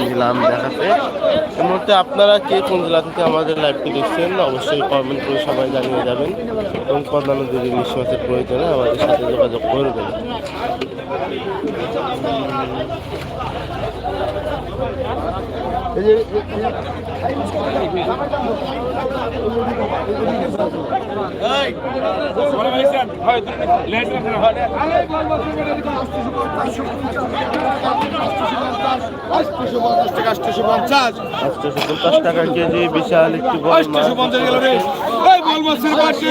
নিলাম দেখাতে। এই মুহূর্তে আপনারা কে কোন জেলা থেকে আমাদের লাইভটি দেখছেন, অবশ্যই কমেন্ট করে সবাই জানিয়ে যাবেন এবং কন্যান্য যদি ইলিশ মাছের প্রয়োজনে আমাদের সাথে যোগাযোগ করবেন। আটশোশো পঞ্চাশ টাকা কেজি বিশাল একটি বড় মাছ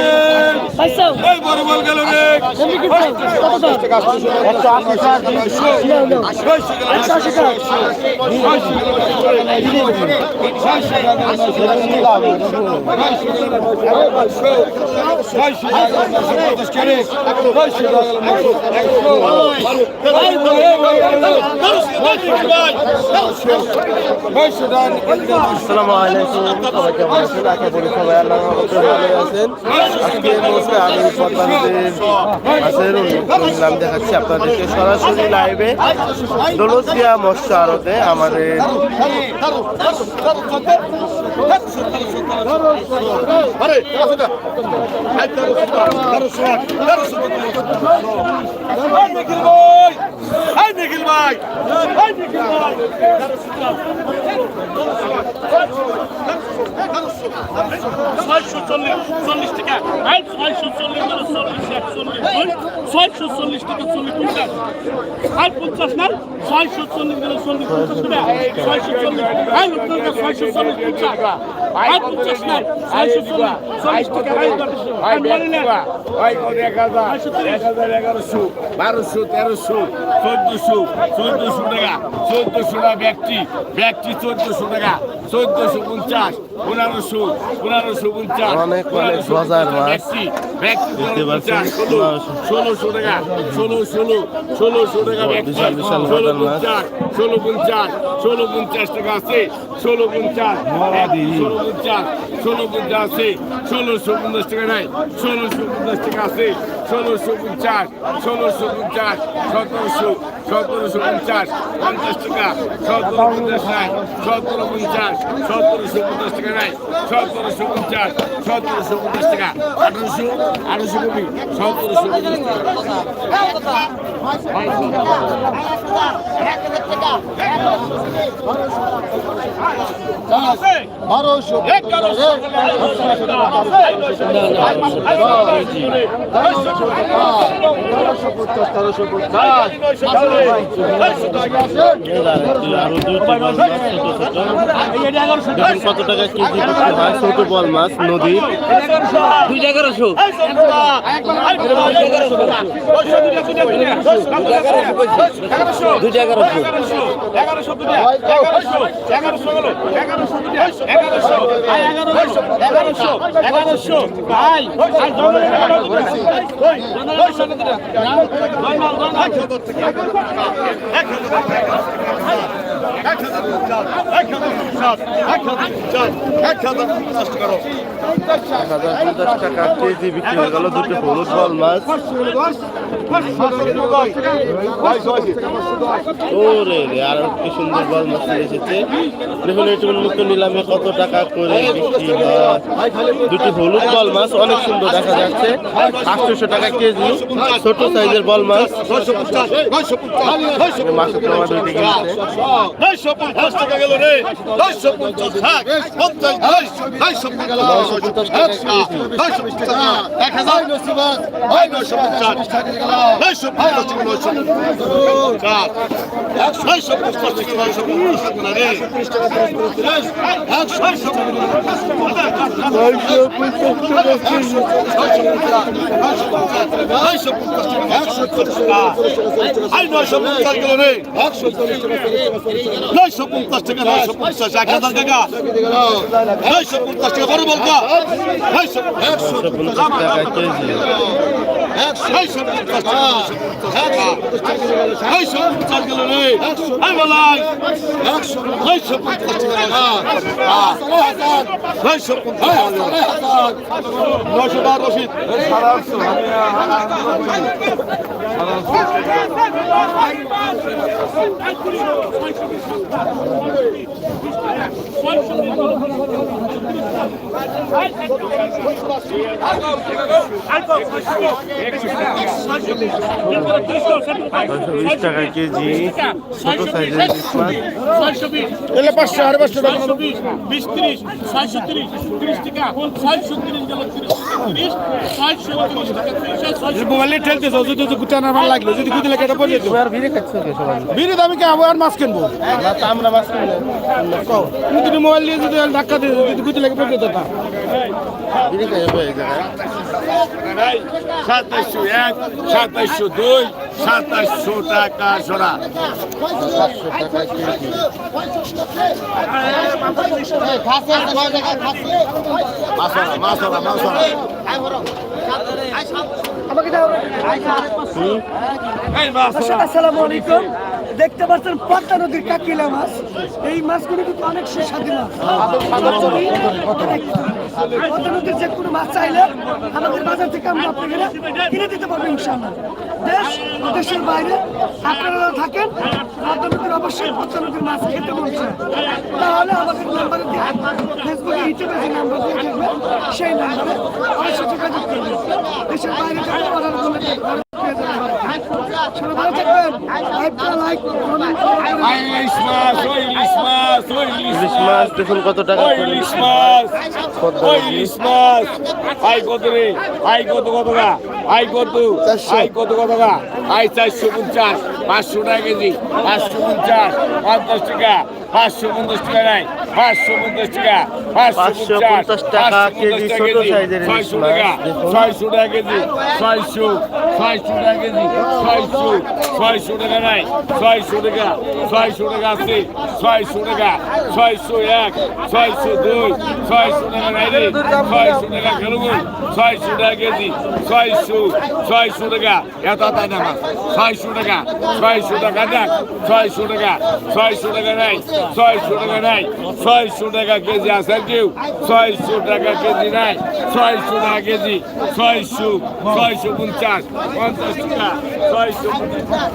আসসালামু আলাইকুম সবাই কেমন আছেন আশা করি সবাই আল্লাহ রহমতে ভালো আছেন? আজকে মুহূর্তে আমি পদ্মানদের মাছের নাম দেখাচ্ছি আপনাদেরকে। সরাসরি লাইভে দৌলতিয়া মৎস্য আড়তে আমাদের চল্লিশ। চল্লিশ টাকা। এই, ছয়শো চল্লিশ চল্লিশ ছয়শো চল্লিশ টাকা, চল্লিশ পঞ্চাশ। আর পঞ্চাশ না, ছয়শো চল্লিশ মানে চল্লিশ পঞ্চাশ টাকা। ছয়শো চল্লিশ। এই আপনার ছয়শো চল্লিশ পঞ্চাশ। আর বারোশো, তেরোশো, চোদ্দশো চোদ্দশো টাকা। চোদ্দশো টাকা ব্যক্তি ব্যক্তি চোদ্দশো টাকা। চোদ্দশো পঞ্চাশ। পনেরোশো পনেরোশো পঞ্চাশ অনেক অনেক মাছ। দেখতে পাচ্ছেন, ষোলোশো টাকা ষোলো ষোলো ষোলোশো টাকা বিশাল বিশাল মাছ। ষোলো পঞ্চাশ ষোলো পঞ্চাশ টাকা আছে ষোলো পঞ্চাশ ষোলো পঞ্চাশ ষোলো পঞ্চাশ আছে ষোলোশো পঞ্চাশ টাকা নাই ষোলোশো পঞ্চাশ টাকা আছে ষোলোশো পঞ্চাশ ষোলোশো পঞ্চাশ সতেরোশো সতেরোশো পঞ্চাশ পঞ্চাশ টাকা সতেরো পঞ্চাশ নাই সতেরো পঞ্চাশ সতেরোশো পঞ্চাশ টাকা নাই সতেরোশো পঞ্চাশ সতেরোশো পঞ্চাশ টাকা আঠারোশো আঠারোশো কবি সতেরোশো পঞ্চাশ টাকা বারোশো তেরোশো পঞ্চাশ তেরোশো পঞ্চাশ আরও দুইটি বল মাছ ছোট দেখুন কত টাকা কেজি বিক্রি হয় ছোট মাছ হয়ে মাছ ওরে কি সুন্দর বল মাছ দেখুন নিলামে কত টাকা করে হয় দুটি হলুদ বল মাছ অনেক সুন্দর দেখা যাচ্ছে আটশোশো টাকা কেজি ছোট সাইজের বল মাছ কিনছে নয়শো পঞ্চাশ টাকা। গেল রে নয়শো পঞ্চাশ থাক পঞ্চাশ নয়শো পঞ্চাশ নয়শো পঞ্চাশ টাকা। এক হাজার নয়শো পঞ্চাশ নয়শো পঞ্চাশ টাকা। নয়শো পঞ্চাশ নয়শো পঞ্চাশ টাকা নয়শো পঞ্চাশ টাকা রে একশো নয়শো নয়শো পঞ্চাশ টাকা। একশো টাকা নয়শো পঞ্চাশ গেল রে নয়শো পঞ্চাশ টাকা, নয়শো পঞ্চাশ, এক হাজার টাকা। নয়শো পঞ্চাশ টাকা, বড় বলকা। নয়শো পঞ্চাশ। টাকা কেজি একশো পঞ্চাশ টাকা একশো ছয়শো বিশ। টাকা কেজি ছোট সাইজের ছয়শো বিশ এলে পাঁচশো পাঁচশো টাকা। বিশ তিরিশ ছয়শো তিরিশ তিরিশ টাকা। ছয়শো তিরিশ তিরিশ তিরিশ ছয়শো তিরিশ টাকা মোবাইলে ঠেলতেছ যদি যদি গুটানোর ভালো লাগল যদি গুটি লেগে পড়ে যেত। আর ভিড়ে খাচ্ছ কে মাছ কিনবো? আমরা মাছ তুমি মোবাইল দিয়ে যদি ধাক্কা দিয়ে যদি গুটি লেগে পড়ে যেত তা। ভিড়ে খাই জায়গায় সাতাইশশো এক সাতাইশশো দুই সাতাইশশো টাকা সরা মাসরা আসসালামু আলাইকুম। দেখতে পাচ্ছেন পদ্মা নদীর কাকিলা মাছ। এই মাছগুলো কিন্তু অনেক সুস্বাদু মাছ। পদ্মা নদীর যে কোনো মাছ চাইলে আমাদের বাজার থেকে আমরা আপনাদের কিনে দিতে পারব ইনশাআল্লাহ। দেশ দেশের বাইরে আপনারা থাকেন পদ্মা নদীর অবশ্যই পদ্মা নদীর মাছ খেতে চায়। তাহলে আমাদের নাম্বারে দিয়ে ফেসবুকে ইউটিউবে যে নাম্বার দিয়ে দেখবেন, সেই নাম্বারে অবশ্যই যোগাযোগ করবেন। দেশের বাইরে থেকে অর্ডার যাবেন সবাই ভালো থাকবেন লাইক আই ইলিশ মাছ ওই ইলিশ মাছ ওই ইলিশ ইলিশ মাছ দেখুন কত টাকা ইলিশ মাছ। পদ্মা ওই ইলিশ মাছ আই কত রে? আই কত কত গা আই কত? আই কত কত গা আই চারশো পঞ্চাশ পাঁচশো টাকা কেজি পাঁচশো পঞ্চাশ পঞ্চাশ টাকা পাঁচশো পঞ্চাশ টাকা নাই। পাঁচশো পঞ্চাশ টাকা পাঁচশো 550 টাকা কেজি, ছোট সাইজের ইলিশ ছয়শো মাছ। ছয়শো টাকা কেজি ছয়শো ছয়শো টাকা কেজি ছয়শো ছয়শো টাকা নাই ছয়শো টাকা ছয়শো টাকা আছে ছয়শো টাকা ছয়শো এক ছয়শো দুই ছয়শো টাকা নাই রে ছয়শো টাকা খেলব ছয়শো টাকা কেজি ছয়শো ছয়শো টাকা এত তাই না মাছ ছয়শো টাকা ছয়শো টাকা দেখ ছয়শো টাকা ছয়শো টাকা নাই ছয়শো টাকা নাই ছয়শো টাকা কেজি আছে কেউ? ছয়শো টাকা কেজি নাই। ছয়শো টাকা কেজি, ছয়শো ছয়শো পঞ্চাশ পঞ্চাশ টাকা, ছয়শো পঞ্চাশ।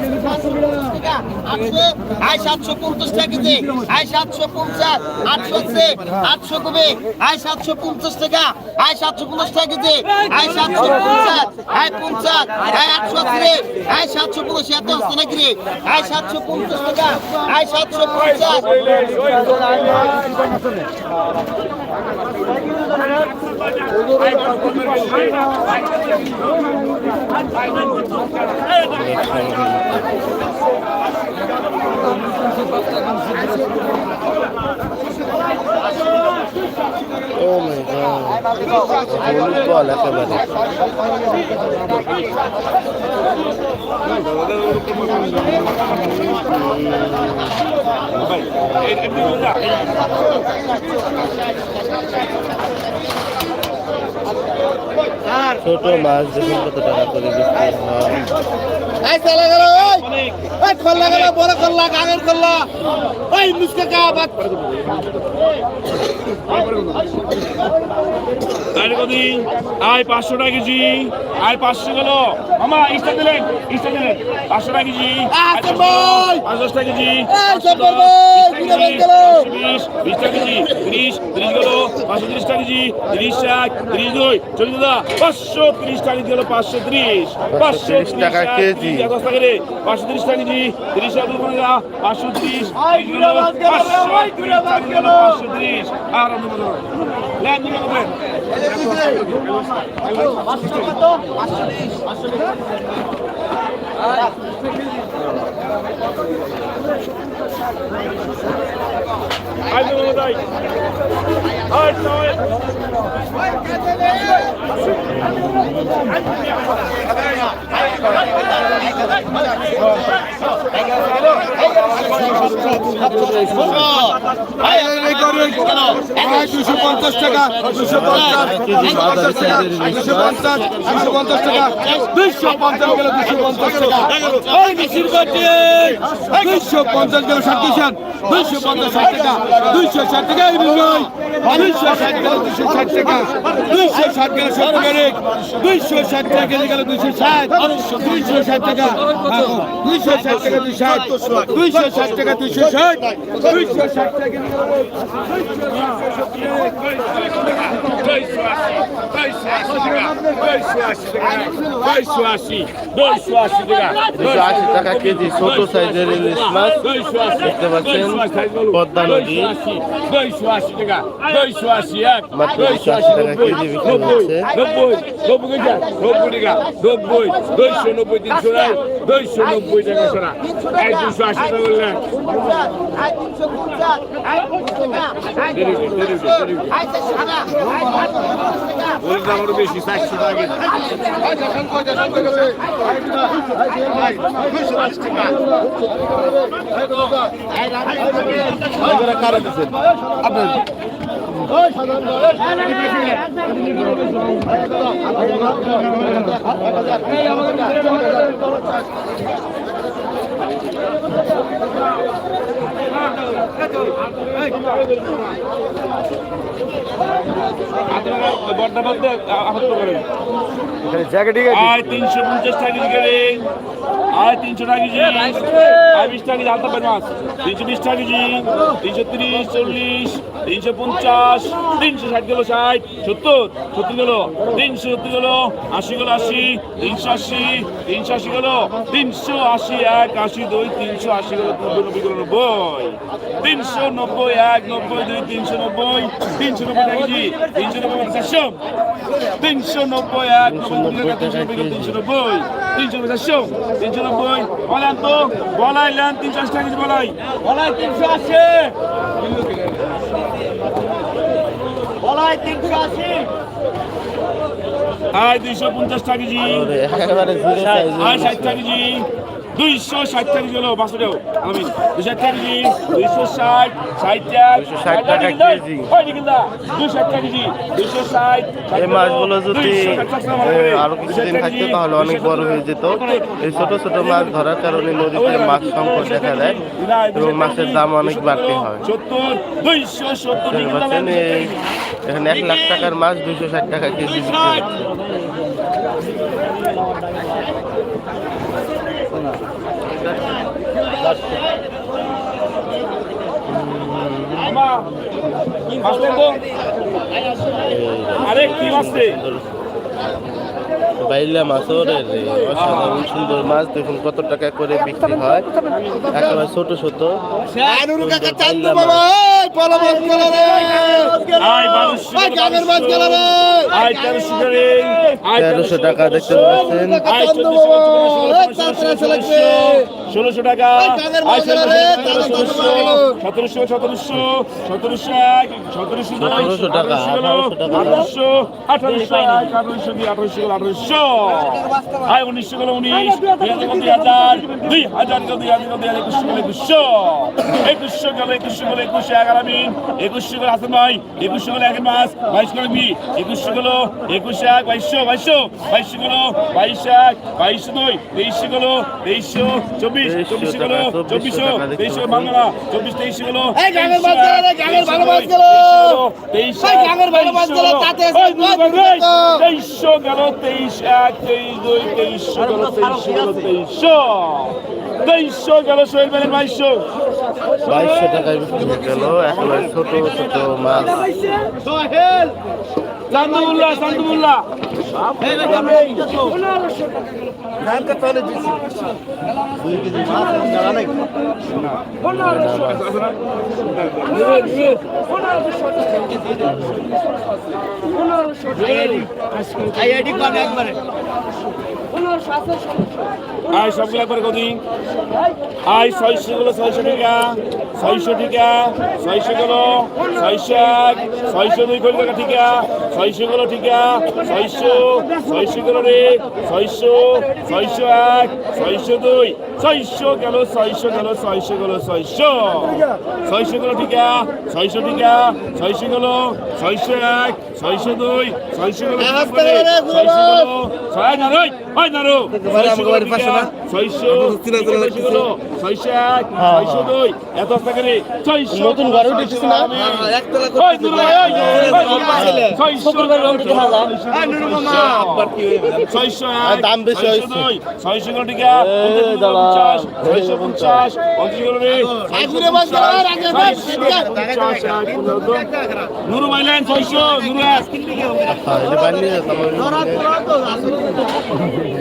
টাকা কেজি পঞ্চাশ, আটশো পঞ্চাশ টাকা টাকা কেজি আই পঞ্চাশ আই আটশো আছে। নাকি আই সাতশো পঞ্চাশ টাকা আই সাতশো পঞ্চাশ। ও মাই গড বল একেবারে ছোট মাছ দেখুন কত টাকা করে বিক্রি হয়। এই চলে গেল ওই এই খল্লা গেল বড় খল্লা কাগের খল্লা ওই মুসকে কা আরে কদি। আয় পাঁচশো টাকা কেজি। আয় পাঁচশো গেল। মামা ইস্টা দিলেন ইস্টা দিলেন। পাঁচশো টাকা কেজি। পঞ্চাশ টাকা। কেজি। এই সব্বর ভাই, ঘুরে বের গেল। বিশ টাকা কেজি। তিরিশ তিরিশ গেল। পাঁচশো তিরিশ টাকা কেজি। তিরিশ এক তিরিশ দুই। চল্লিশ দাদা পাঁচশো তিরিশ টাকা কেজি গেল পাঁচশো তিরিশ। 530 টাকা কেজি। দশ টাকা রে পাঁচশো তিরিশ টাকা কেজি তিরিশ দুই গেল পাঁচশো তিরিশ পাঁচশো তিরিশ আর ল্যান্ড নিয়ে দুশো পঞ্চাশ টাকা। দুশো পঞ্চাশ দুশো পঞ্চাশ টাকা দুশো পঞ্চাশ টাকা দুইশো পঞ্চাশ গেল দুশো পঞ্চাশ টাকা। দুইশো পঞ্চাশ গেল কিষান দুইশো পঞ্চাশ টাকা দুইশো ষাট টাকা এই বিজয় দুইশো ষাট গেল দুশো ষাট টাকা দুইশো ষাট গেল গাড়ি দুইশো ষাট টাকা কেজি গেল দুইশো ষাট দুইশো ষাট টাকা দুইশো ষাট টাকা দুইশো ষাট দুইশো ষাট টাকা দুইশো ষাট দুইশো ষাট টাকা দুইশো আশি দুইশো আশি টাকা দুশো আশি টাকা কেজি ছোট সাইজের ইলিশ মাছ দেখতে পাচ্ছেন পদ্মা নদী। দুইশো আশি টাকা দুইশো আশি এক দুইশো আশি টাকা কেজি বিক্রি হচ্ছে। নব্বই নব্বই টাকা নব্বই টাকা নব্বই দুইশো নব্বই তিনশো দুইশো নব্বই টাকা এক দুশো আশি টাকা বললেন। করে, দেরি করে, দেরি করে। কেজি। আপনারা আহত করেন আয় তিনশো পঞ্চাশ টাকা আয় তিনশো টাকা কেজি। আয় বিশ টাকা কেজি, আলতা পেন মাছ তিনশো বিশ টাকা কেজি, তিনশো তিরিশ, চল্লিশ, তিনশো পঞ্চাশ, তিনশো ষাট গেলো ষাট, সত্তর সত্তর গেলো তিনশো সত্তর গেলো আশি গেলো আশি, তিনশো আশি তিনশো আশি গেলো তিনশো আশি, এক আশি, দুই, তিনশো আশি গেলো নব্বই গেলো নব্বই। তিনশো নব্বই, এক নব্বই, দুই, তিনশো নব্বই তিনশো নব্বই টাকা কেজি, তিনশো নব্বই তিনশো নব্বই, এক নব্বই তিনশো নব্বই। তিনশো তিনশো চারশো তিনশো নব্বই বলেন তো বলাইলেন তিনশো আশি টাকা কেজি বলাই। বলাই তিনশো আশি। আয় দুইশো পঞ্চাশ টাকা কেজি। আয় ষাট টাকা কেজি। দুইশো ষাট টাকা কেজি হলো আমি দুশো কেজি দুইশো ষাট ষাট টাকা কেজি। দুশো টাকা কেজি দুইশো ষাট এই মাছগুলো যদি আরও কিছুদিন থাকতো তাহলে অনেক বড় হয়ে যেত। এই ছোট ছোট মাছ ধরার কারণে নদীতে মাছ সংকট দেখা দেয় এবং মাছের দাম অনেক বাড়তি হয়। এখানে এক লাখ টাকার মাছ দুইশো ষাট টাকা কেজি বিক্রি হচ্ছে মাছ নেব? আরে কি মাছ বাইলা মাছও অসাধারণ সুন্দর মাছ দেখুন কত টাকা করে বিক্রি হয়। একেবারে ছোট ছোট। তেরোশো টাকা দেখতে পাচ্ছেন। ষোলোশো টাকা। সতেরোশো সতেরোশো সতেরোশো এক সতেরোশো আঠারোশো আঠারোশো টাকা। আঠারোশো আঠারোশো এক আঠারোশো দুই আঠারোশো গেল আঠারোশো। আয় উনিশশো গেল উনিশ দুই হাজার গেল দুই হাজার দুই হাজার গেল দুই হাজার একুশশো গেল একুশশো একুশশো। গেল একুশশো গেল একুশশো এগারো মিন একুশশো গেল হাসান ভাই একুশশো গেল এক মাস বাইশ গেল মি একুশশো গেল একুশে এক বাইশশো বাইশশো। বাইশশো গেল বাইশ এক বাইশশো দুই তেইশশো গেল তেইশশো চব্বিশ। গেল চব্বিশশো তেইশশো বাংলা চব্বিশ তেইশ গেল। তেইশশো গেল। তেইশ এক তেইশ দুই তেইশশো গেল তেইশশো গেল তেইশশো তেইশশো গেল সোহেল বেলের বাইশশো। বাইশশো টাকায় বিক্রি হয়ে গেল একেবারে ছোট ছোট মাছ। চান্দুল্লাহ আয় সবগুলো একবার কদি আয় ছয়শো গুলো ছয়শো টাকা। ছয়শো টাকা ছয়শো গুলো ছয়শো এক ছয়শো দুই কোটি টাকা ঠিকা। ছয়শো গুলো ঠিকা ছয়শো ছয়শো গুলো রে ছয়শো ছয়শো এক ছয়শো দুই। ছয়শো গেল ছয়শো গেল ছয়শো গেল ছয়শো। ছয়শো গেল ঠিকা ছয়শো ঠিকা ছয়শো গেল ছয়শো এক ছয়শো দুই ছয়শো গেল ছয়শো গেল ছয় ছয়শো ছয়শো দুই এত টাকা রে নতুন ঘরে উঠেছিস না? দাম? বেশি ছয়শো ছয়শো পঞ্চাশ নুরু মাইলেন ছয়শো নুরু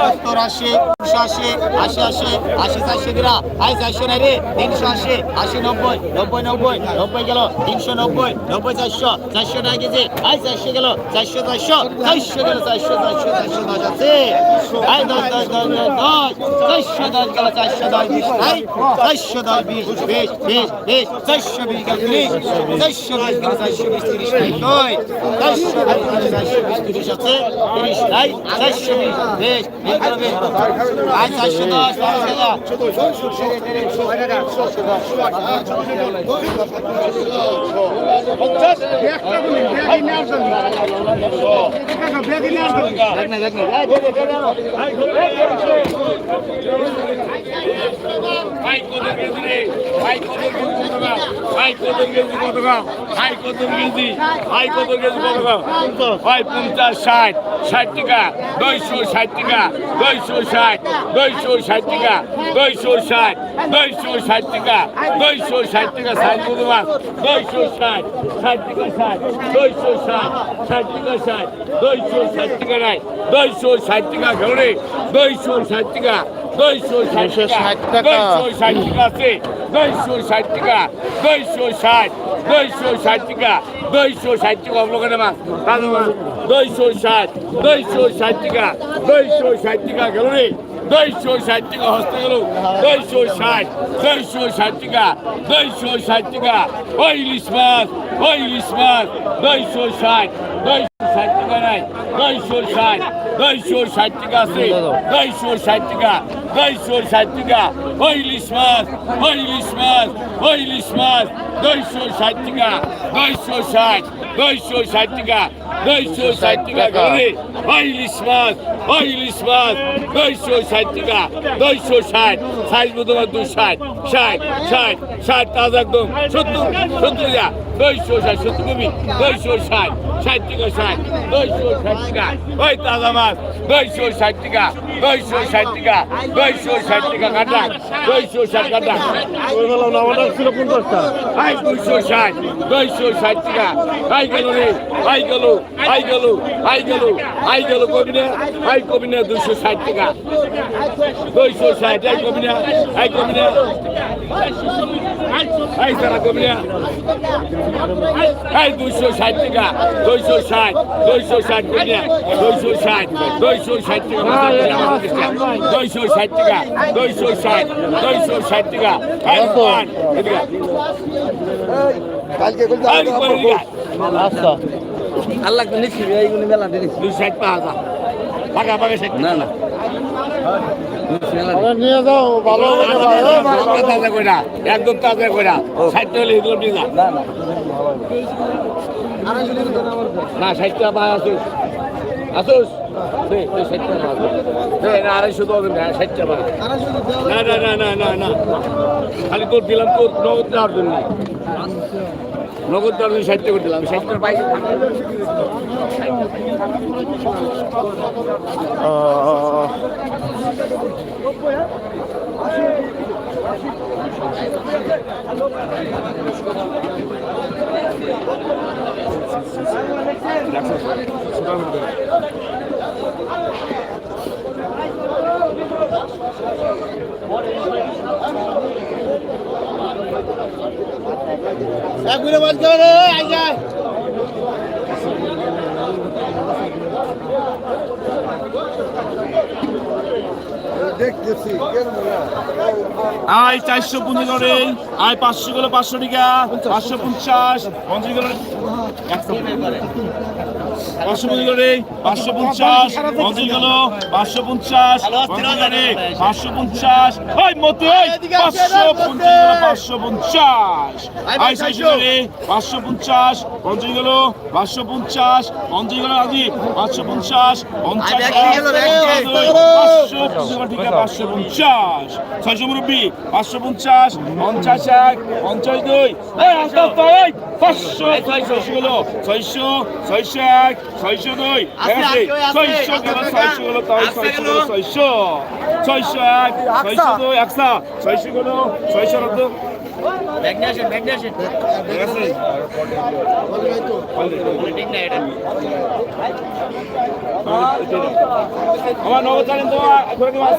সত্তর আশি একশো আশি আশি আশি আশি চারশো গিরা আই চারশো নাই রে তিনশো আশি আশি নব্বই নব্বই নব্বই নব্বই গেল তিনশো নব্বই নব্বই চারশো চারশো টাকা কেজি আই চারশো গেল চারশো চারশো চারশো দশ দশ দশ দশ দশ দশ দশ দশ দশ তিরিশ নাই চারশো বিশ গেল বেশ আই চারশো দশ আয় কত কেজি কত দাম আয় পঞ্চাশ ষাট ষাট টাকা দুইশো ষাট টাকা দুইশো ষাট দুইশো ষাট টাকা দুইশো ষাট দুইশো ষাট টাকা দুইশো ষাট টাকা ষাট দাম দুইশো ষাট ষাট টাকা ষাট দুইশো ষাট ষাট টাকা ষাট দুইশো ষাট টাকা নাই দুইশো ষাট টাকা ঘরে দুইশো ষাট টাকা দুইশো ষাট টাকা 260 টাকা। দুইশো ষাট টাকা আছে দুইশো ষাট টাকা দুইশো ষাট দুইশো ষাট টাকা দুইশো ষাট টাকা অবলোকনে মাছ দুইশো ষাট দুইশো ষাট টাকা দুইশো ষাট টাকা গেল রে দুইশো ষাট টাকা হস্তে গেল দুইশো ষাট দুইশো ষাট টাকা দুইশো ষাট টাকা ওই ইলিশ মাছ ওই ইলিশ মাছ দুইশো ষাট দুইশো ষাট টাকা নাই দুইশো ষাট দুইশো ষাট টাকা আছে দুইশো ষাট টাকা দুইশো ষাট টাকা ওই ইলিশ ওই ইলিশ ওই ইলিশ দুইশো ষাট টাকা দুইশো ষাট দুইশো ষাট টাকা, দুইশো ষাট টাকা করে ওই ইলিশ মাছ ওই ইলিশ মাছ দুইশো ষাট টাকা, দুইশো ষাট, সাইজ তোমার দু ষাট ষাট ষাট ষাট, তাজা একদম সত্তর সত্তর যা দুইশো ষাট সত্তর কবি দুইশো ষাট ষাট টাকা ষাট দুইশো ষাট টাকা ওই তাজা মাছ দুইশো ষাট টাকা দুইশো ষাট টাকা দুইশো ষাট টাকা কাটা দুইশো ষাট কাটা দুইশো ষাট দুইশো ষাট টাকা আই গেল রে আই গেল আই গেল আই গেল আই গেল কবি না আই কবি না দুইশো ষাট টাকা। দুইশো ষাট আই কবি না আই কবি না আই সারা কবি না আই দুইশো ষাট টাকা দুইশো ষাট দুইশো ষাট কবি না দুইশো ষাট দুইশো ষাট টাকা দুইশো ষাট টাকা দুইশো ষাট দুইশো ষাট টাকা। দিগা আচ্ছা। আল্লাহ তো নিচ্ছি এইগুলো মেলা দিন দুই ষাট পাঁচ পাকা পাকা না না। নিয়ে যাও ভালো হবে না তাজা কইরা একদম তাজা কইরা ষাট হলে এগুলো নিয়ে যা। না ষাট টাকা পাঁচ আসুস। আসুস। আড়াইশো ষাট টাকা না না না না না না। খালি তোর দিলাম তোর নগদ দেওয়ার জন্য। নগদ দেওয়ার জন্য ষাট টাকা দিলাম ষাট টাকা আই আহ, আয় চারশো পঞ্চাশ করে আয় পাঁচশো গেলে পাঁচশো টাকা পাঁচশো পঞ্চাশ পঞ্চাশ গেলো পাঁচশো করে পাঁচশো পঞ্চাশ পঞ্চাশ গেলো পাঁচশো পঞ্চাশ পাঁচশো পঞ্চাশ। ওই মতো পাঁচশো পঞ্চাশ। পাঁচশো পঞ্চাশ পাঁচশো পঞ্চাশ পঞ্চাশ গেলো পাঁচশো পঞ্চাশ পঞ্চাশ গেলো আজি পাঁচশো পঞ্চাশ পঞ্চাশ পাঁচশো পঞ্চাশ পাঁচশো পঞ্চাশ। ছয়শো মুরব্বী পাঁচশো পঞ্চাশ পঞ্চাশ এক পঞ্চাশ দুই। পাঁচশো ছয়শো ছয়শো ছয়শো এক ছয়শো দুই। আছে ছয়শো গেলো ছয়শো গেলো তাই ছয়শো ছয়শো। ছয়শো এক ছয়শো দুই একশো। ছয়শো গেলো ছয়শো রদ্দ আমার নগদ জানেন তো ঘরে কি মাছ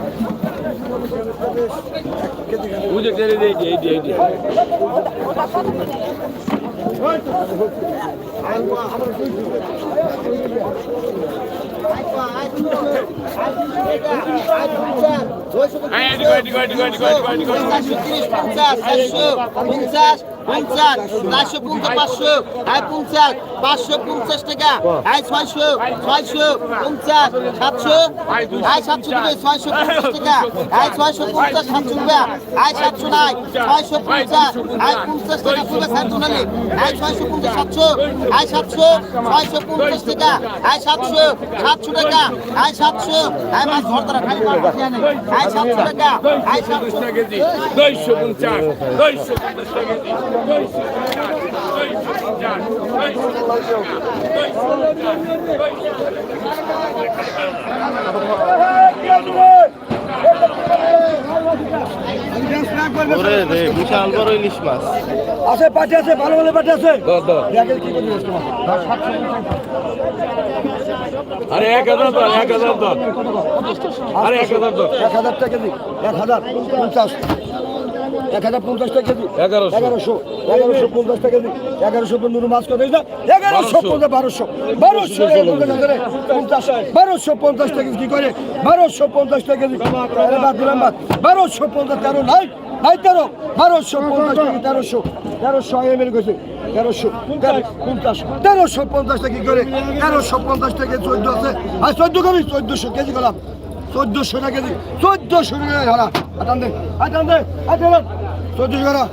এদিকে এদিকে এদিকে চারশো তিরিশ পঞ্চাশ চারশো পঞ্চাশ পঞ্চাশ চারশো পঞ্চাশ পাঁচশো আয় পঞ্চাশ পাঁচশো পঞ্চাশ টাকা আয় ছয়শো ছয়শো পঞ্চাশ সাতশো আয় সাতশো টাকা ছয়শো পঞ্চাশ টাকা আয় ছয়শো পঞ্চাশ সাতশো টাকা আয় সাতশো নাই ছয়শো পঞ্চাশ আয় পঞ্চাশ টাকা পুরো সাতশো আয় ছয়শো পঞ্চাশ সাতশো আয় সাতশো ছয়শো পঞ্চাশ টাকা আয় সাতশো সাতশো টাকা আয় সাতশো আয় মাছ। আয় সাতশো টাকা আয় সাতশো টাকা দুইশো পঞ্চাশ দুইশো টাকা ওরে রে বিশাল বড় ইলিশ মাছ। আছে পাটি আছে ভালো ভালো পাটি আছে। আরে এক হাজার তো এক হাজার তো আরে এক হাজার তো এক হাজার টাকা কেজি এক হাজার পঞ্চাশ। এক হাজার পঞ্চাশ টাকা কেজি। এগারোশো। এগারোশো পঞ্চাশ টাকা কেজি। এগারোশো পনেরো মাছ কত এগারোশো পঞ্চাশ বারোশো। বারোশো পঞ্চাশ বারোশো পঞ্চাশ টাকা কি করে? বারোশো পঞ্চাশ টাকা কেজি। বারোশো পঞ্চাশ তেরো নাই নাই তেরো। বারোশো পঞ্চাশ টাকা তেরোশো। তেরোশো এম এল গেছে তেরোশো। পঞ্চাশ। তেরোশো পঞ্চাশ টাকা কি করে? তেরোশো পঞ্চাশ টাকা চোদ্দ আছে। আর চোদ্দ কবি চোদ্দশো কেজি গেলাম। চোদ্দশো টাকা কেজি চোদ্দশো টাকা ধরা আটান দে আটান দে আটান চোদ্দশো টাকা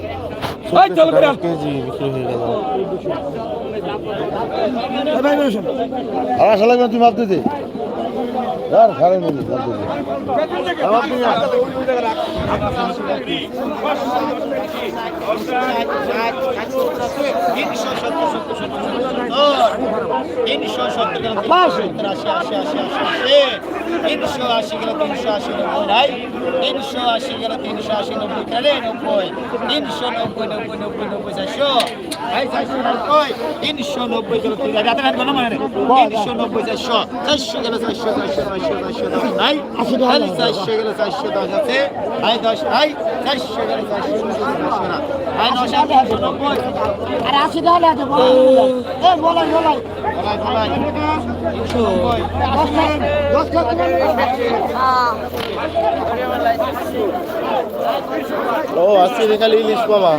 হয়ে বেরোসেন আমার শালা মাপ দিতে আর খারে নেবি মাপ দিতে তিনশো সত্তর গেল সত্তর আশি আশি আশি আশি তিনশো আশি গেল তিনশো আশি নব্বই নাই তিনশো আশি গেল তিনশো আশি নব্বই কেন নব্বই। তিনশো নব্বই নব্বই নব্বই নব্বই চারশো। তিনশো নব্বই গেল গেল মানে। তিনশো নব্বই চারশো। চারশো গেল চারশো চারশো চারশো চারশো দশ নাই চারশো গেল চারশো দশ আছে। আই দশ নাই আরে আশি টাকা আছে বলাই বলাই ও, আজকে খালি ইলিশ বাবা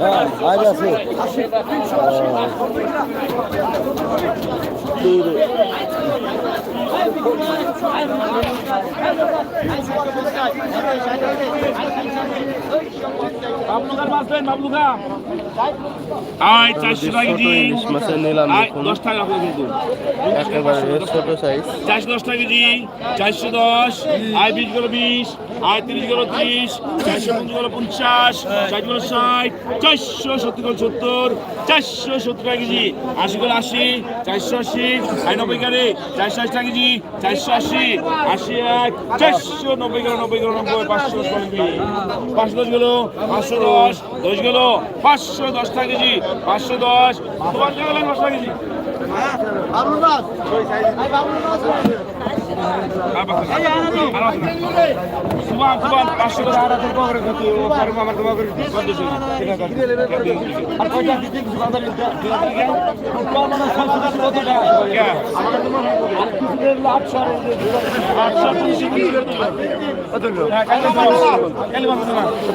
হ্যাঁ আজ আছে বাবলুকা আয় চারশো টাকা কেজি। নিলাম দশ টাকা রাখো কিন্তু। একেবারে ছোট সাইজ চারশো দশ টাকা কেজি চারশো দশ আয় বিশ গেলো বিশ আয় তিরিশ গেলো তিরিশ চারশো পঞ্চাশ গেলো পঞ্চাশ চারশো গেলো ষাট চারশো সত্তর গেলো সত্তর চারশো সত্তর টাকা কেজি। আশি গেলো আশি চারশো আশি আয় নব্বই গাড়ি চারশো আশি টাকা কেজি চারশো আশি আশি আশি এক, চারশো নব্বই গেল নব্বই গেল, নব্বই, পাঁচশো দশ কেজি পাঁচশো দশ গেলো, পাঁচশো দশ দশ গেলো, পাঁচশো দশ টাকা কেজি, পাঁচশো দশ। তোমার টাকা কেজি?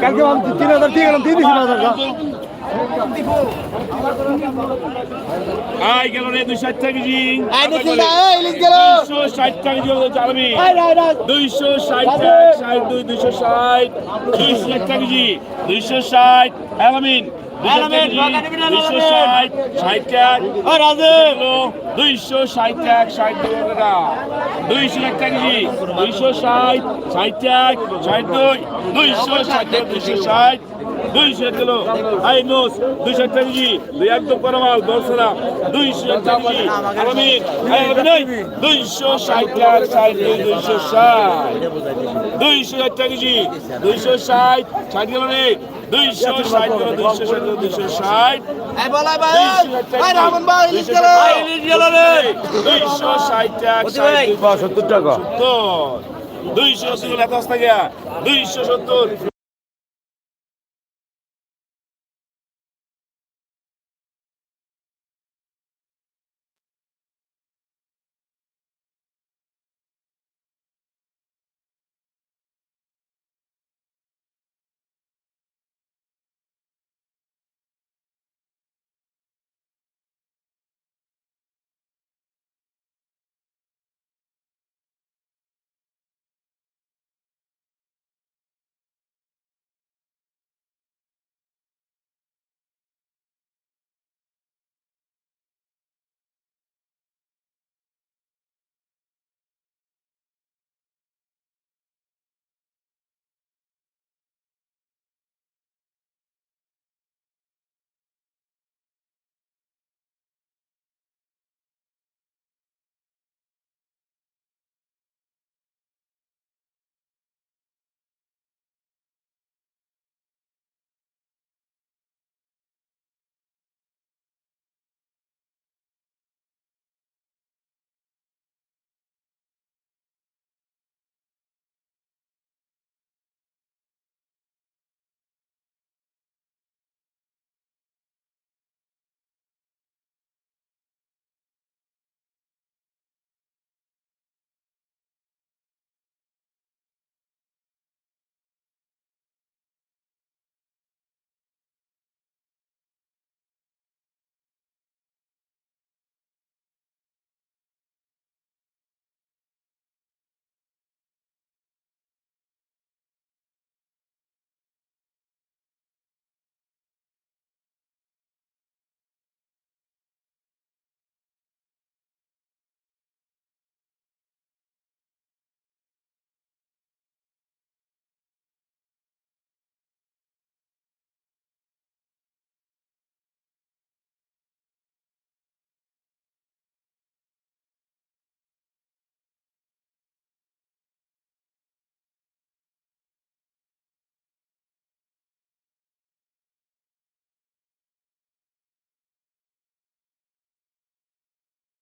কালকে তিন হাজার দিয়ে গেলাম দিয়ে দিছি বাজার আই গেল রে দুই ষাট টাকা কেজি দুইশো ষাট টাকা কেজি চালাবি। দুইশো ষাট ষাট দুই দুইশো ষাট। দুইশো ষাট টাকা কেজি দুইশো ষাট। আলামিন। দুইশো ষাট ষাট দুইশো ষাট টাকা ষাট দুই টাকা। দুইশো এক টাকা কেজি দুইশো ষাট ষাট টাকা ষাট দুই। দুইশো ষাট দুইশো ষাট। দুইশো এক কিলো। আই নোস দুইশো এক টাকা কেজি। দুই একদম করা মাল দশরা দুইশো এক টাকা কেজি। আলামিন আই আলামিন এই দুইশো ষাট টাকা ষাট দুই দুইশো ষাট। দুইশো এক টাকা কেজি দুইশো ষাট। ষাট গেল রে দুইশো ষাট গেল দুইশো ষাট গেল দুইশো ষাট। এই বলাই ভাই ভাই রহমান ভাই ইলিশ গেল গেল দুইশো ষাট টাকা সত্তর টাকা। সত্তর। দুইশো আশি টাকা দুইশো সত্তর।